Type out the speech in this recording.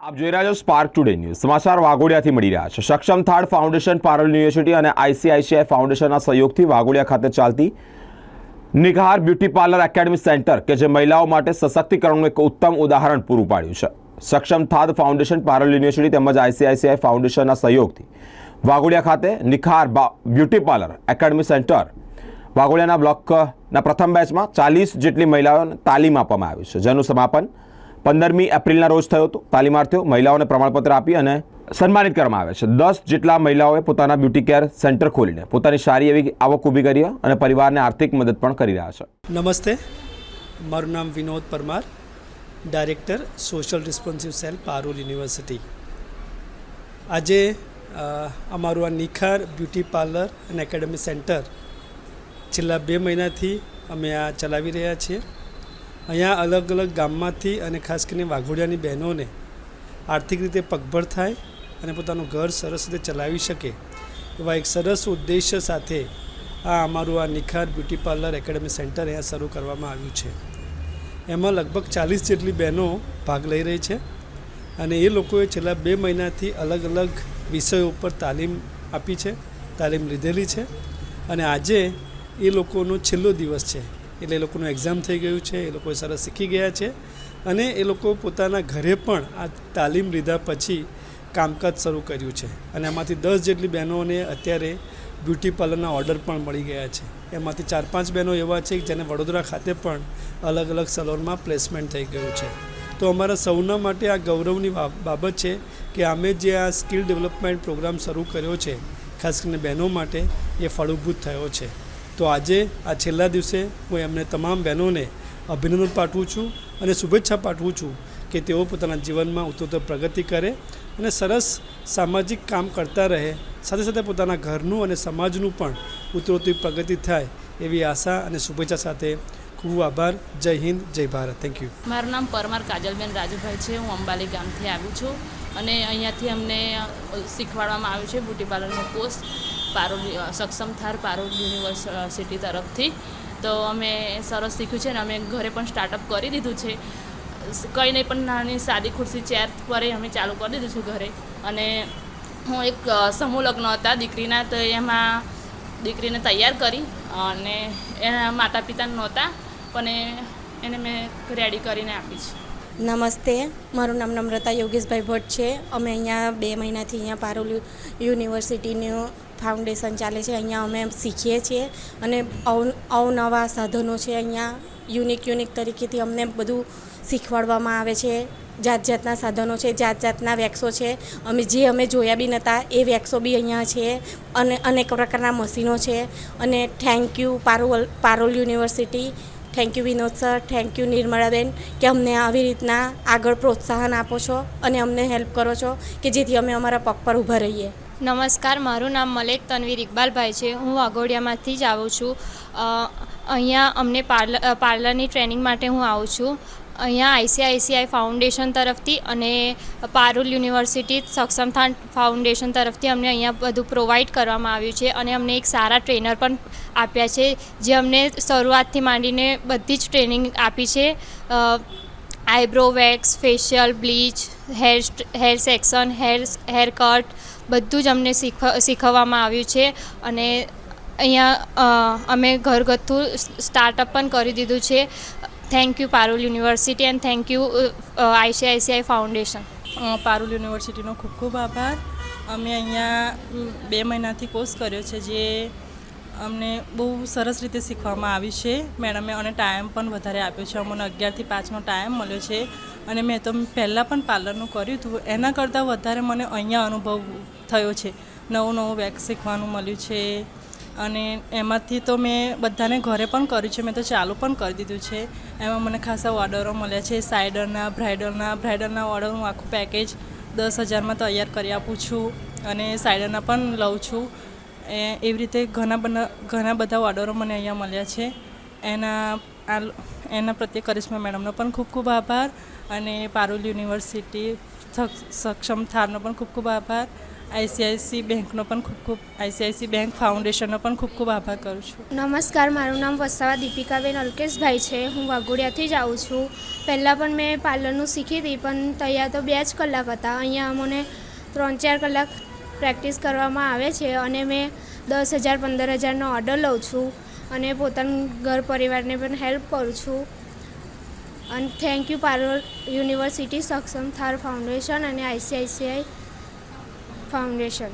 આપ જોઈ રહ્યા છો સ્પાર્ક ટુડે ન્યૂઝ સમાચાર વાઘોડિયાથી મળી રહ્યા છે. સક્ષમ થાળ ફાઉન્ડેશન પારલ યુનિવર્સિટી અને આઈસીઆઈસીઆઈ ફાઉન્ડેશનના સહયોગથી વાઘોડિયા ખાતે ચાલતી Nikhar beauty parlour academy centre કે જે મહિલાઓ માટે સશક્તિકરણનું એક ઉત્તમ ઉદાહરણ પૂરું પાડ્યું છે. સક્ષમ થાદ ફાઉન્ડેશન પારલ યુનિવર્સિટી તેમજ આઈસીઆઈસીઆઈ ફાઉન્ડેશનના સહયોગથી વાઘોડિયા ખાતે Nikhar beauty parlour academy centre વાઘોડિયાના બ્લોકના પ્રથમ બેચમાં ચાલીસ જેટલી મહિલાઓને તાલીમ આપવામાં આવી છે, જેનું સમાપન પંદરમી એપ્રિલના રોજ થયો હતો. તાલીમાર્થીઓ મહિલાઓને પ્રમાણપત્ર આપી અને સન્માનિત કરવામાં આવે છે. દસ જેટલા મહિલાઓએ પોતાના બ્યુટી કેર સેન્ટર ખોલીને પોતાની સારી એવી આવક ઊભી કરી અને પરિવારને આર્થિક મદદ પણ કરી રહ્યા છે. નમસ્તે. મારું નામ Vinod Parmar, director social responsive cell Parul university. આજે અમારું આ નિખાર બ્યુટી પાર્લર અને એકેડમી સેન્ટર છેલ્લા બે મહિનાથી અમે આ ચલાવી રહ્યા છીએ. અહીંયા અલગ અલગ ગામમાંથી અને ખાસ કરીને વાઘોડિયાની બહેનોને આર્થિક રીતે પગભર થાય અને પોતાનું ઘર સરસ રીતે ચલાવી શકે એવા એક સરસ ઉદ્દેશ્ય સાથે આ અમારું આ Nikhar beauty parlour academy centre અહીંયા શરૂ કરવામાં આવ્યું છે. એમાં લગભગ ચાલીસ જેટલી બહેનો ભાગ લઈ રહી છે અને એ લોકોએ છેલ્લા બે મહિનાથી અલગ અલગ વિષયો ઉપર તાલીમ આપી છે, તાલીમ લીધેલી છે અને આજે એ લોકોનો છેલ્લો દિવસ છે. એટલે એ લોકોનું એક્ઝામ થઈ ગયું છે, એ લોકો સરસ શીખી ગયા છે અને એ લોકો પોતાના ઘરે પણ આ તાલીમ લીધા પછી કામકાજ શરૂ કર્યું છે. અને આમાંથી દસ જેટલી બહેનોને અત્યારે બ્યુટી પાર્લરના ઓર્ડર પણ મળી ગયા છે. એમાંથી ચાર પાંચ બહેનો એવા છે જેને વડોદરા ખાતે પણ અલગ અલગ સલોનમાં પ્લેસમેન્ટ થઈ ગયું છે. તો અમારા સૌના માટે આ ગૌરવની બાબત છે કે અમે જે આ સ્કિલ ડેવલપમેન્ટ પ્રોગ્રામ શરૂ કર્યો છે, ખાસ કરીને બહેનો માટે, એ ફળભૂત થયો છે. તો આજે, આ છેલ્લા દિવસે હું એમને તમામ બહેનોને અભિનંદન પાઠવું છું અને શુભેચ્છા પાઠવું છું કે તેઓ પોતાના જીવનમાં ઉત્તરોત્તર પ્રગતિ કરે અને સરસ સામાજિક કામ કરતા રહે. સાથે સાથે પોતાના ઘરનું અને સમાજનું પણ ઉત્તરોત્તરી પ્રગતિ થાય એવી આશા અને શુભેચ્છા સાથે ખૂબ આભાર. જય હિન્દ, જય ભારત. થેન્ક યુ મારું નામ પરમાર કાજલબેન રાજુભાઈ છે. હું અંબાલી ગામથી આવી છું અને અહીંયાથી અમને શીખવાડવામાં આવ્યું છે બ્યુટી પાર્લરનો કોર્સ. પારોલ સક્ષમ થાર પારોલ યુનિવર્સિટી તરફથી. તો અમે સરસ શીખ્યું છે અને અમે ઘરે પણ સ્ટાર્ટઅપ કરી દીધું છે. કંઈ નહીં, પણ નાની સાદી ખુરશી ચેર પર અમે ચાલુ કરી દીધું છે ઘરે. અને હું એક સમૂહ લગ્ન હતા દીકરીના, તો એમાં દીકરીને તૈયાર કરી અને એના માતા પિતા નહોતા, પણ એને મેં રેડી કરીને આપી છે. નમસ્તે, મારું નામ નમ્રતા યોગેશભાઈ ભટ્ટ છે. અમે અહીંયા બે મહિનાથી અહીંયા પારોલ યુનિવર્સિટીનું ફાઉન્ડેશન ચાલે છે, અહીંયા અમે શીખીએ છીએ અને અવ, અવનવા સાધનો છે અહીંયા યુનિક યુનિક તરીકેથી અમને બધું શીખવાડવામાં આવે છે. જાત જાતના સાધનો છે જાત જાતના વેક્સો છે. અમે જે અમે જોયા બી નહોતા એ વેક્સો બી અહીંયા છે અને અનેક પ્રકારના મશીનો છે. અને thank you Parul Parul university thank you Vinod sir thank you Nirmalaben કે અમને આવી રીતના આગળ પ્રોત્સાહન આપો છો અને અમને હેલ્પ કરો છો કે જેથી અમે અમારા પગ પર ઊભા રહીએ. નમસ્કાર, મારું નામ મલેક તનવીર ઇકબાલભાઈ છે. હું વાઘોડિયામાંથી જ આવું છું. અહીંયા અમને પાર્લર પાર્લરની ટ્રેનિંગ માટે હું આવું છું. અહીંયા આઈસીઆઈસીઆઈ ફાઉન્ડેશન તરફથી અને પારુલ યુનિવર્સિટી સક્ષમથાન ફાઉન્ડેશન તરફથી અમને અહીંયા બધું પ્રોવાઈડ કરવામાં આવ્યું છે અને અમને એક સારા ટ્રેનર પણ આપ્યા છે, જે અમને શરૂઆતથી માંડીને બધી જ ટ્રેનિંગ આપી છે. Eyebrow wax, facial bleach, hair hair section, hair hair cut બધું જ અમને શીખ, શીખવવામાં આવ્યું છે. અને અહીંયા અમે ઘરગથ્થુ સ્ટાર્ટઅપ પણ કરી દીધું છે. Thank you Parul university and thank you ICICI foundation. Parul યુનિવર્સિટીનો ખૂબ ખૂબ આભાર. અમે અહીંયા બે મહિનાથી કોર્સ કર્યો છે જે અમને બહુ સરસ રીતે શીખવામાં આવ્યું છે. મેડમે અને ટાઈમ પણ વધારે આપ્યો છે. અમને અગિયારથી પાંચનો ટાઈમ મળ્યો છે અને મેં તો પહેલાં પણ પાર્લરનું કર્યું હતું. એના કરતાં વધારે મને અહીંયા અનુભવ થયો છે. નવું નવું વેક્સ શીખવાનું મળ્યું છે અને એમાંથી તો મેં બધાને ઘરે પણ કર્યું છે. મેં તો ચાલુ પણ કરી દીધું છે. એમાં મને ખાસા ઓર્ડરો મળ્યા છે. સાઇડરના, બ્રાઇડલના બ્રાઇડલના ઓર્ડર હું આખું પેકેજ દસ હજારમાં તૈયાર કરી આપું છું અને સાઇડરના પણ લઉં છું. એ એવી રીતે ઘણા બધા ઘણા બધા ઓર્ડરો મને અહીંયા મળ્યા છે. એના આ એના પ્રત્યે કરિશ્મા મેડમનો પણ ખૂબ ખૂબ આભાર અને પારુલ યુનિવર્સિટી સક્ષ- સક્ષમ થારનો પણ ખૂબ ખૂબ આભાર. આઈસીઆઈસી બેંકનો પણ ખૂબ ખૂબ આઈસીઆઈસી બેંક ફાઉન્ડેશનનો પણ ખૂબ ખૂબ આભાર કરું છું. નમસ્કાર, મારું નામ વસાવા દીપિકાબેન અલ્કેશભાઈ છે. હું વાઘોડિયાથી જ આવું છું. પહેલાં પણ મેં પાર્લરનું શીખી હતી, પણ તૈયાર તો બે જ કલાક હતા. અહીંયા મને ત્રણ ચાર કલાક પ્રેક્ટિસ કરવામાં આવે છે અને મેં દસ હજાર, પંદર હજારનો ઓર્ડર લઉં છું અને પોતાનું ઘર પરિવારને પણ હેલ્પ કરું છું. અને thank you Parul university Saksham Thar foundation અને આઈસીઆઈસીઆઈ ફાઉન્ડેશન.